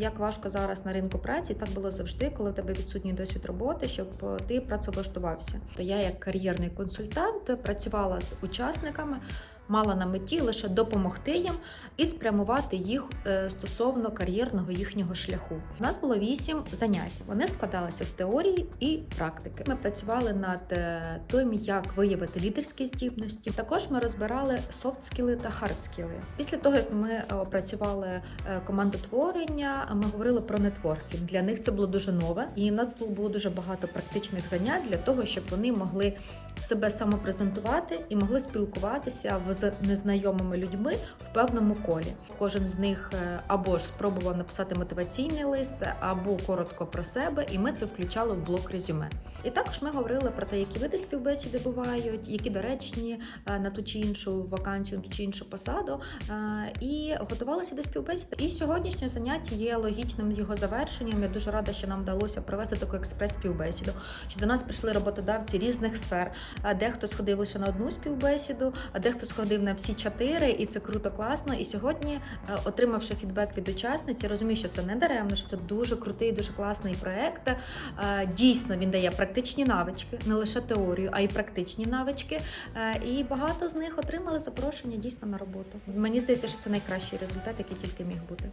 Як важко зараз на ринку праці, так було завжди, коли в тебе відсутній досвід роботи, щоб е, ти працевлаштувався. То я, як кар'єрний консультант, працювала з учасниками. Мала на меті лише допомогти їм і спрямувати їх е, стосовно кар'єрного їхнього шляху. У нас було вісім занять. Вони складалися з теорії і практики. Ми працювали над е, тим, як виявити лідерські здібності. Також ми розбирали софт-скіли та хард-скіли. Після того, як ми е, опрацювали командотворення, ми говорили про нетворкінг. Для них це було дуже нове, і в нас було дуже багато практичних занять для того, щоб вони могли себе самопрезентувати і могли спілкуватися в- з незнайомими людьми в певному колі. Кожен з них е, або ж спробував написати мотиваційний лист, або коротко про себе, і ми це включали в блок резюме. І також ми говорили про те, які види співбесіди бувають, які доречні е, на ту чи іншу вакансію, на ту чи іншу посаду, е, і готувалися до співбесід. І сьогоднішнє заняття є логічним його завершенням. Я дуже рада, що нам вдалося провести таку експрес-співбесіду. Що до нас прийшли роботодавці різних сфер. Дехто сходив лише на одну співбесіду, а дехто сходив на всі чотири, і це круто, класно. І сьогодні, е, отримавши фідбек від учасниці, розумію, що це не даремно, що це дуже крутий, дуже класний проект. Е, Дійсно, він дає практичні навички, не лише теорію, а й практичні навички. Е, І багато з них отримали запрошення дійсно на роботу. Мені здається, що це найкращий результат, який тільки міг бути.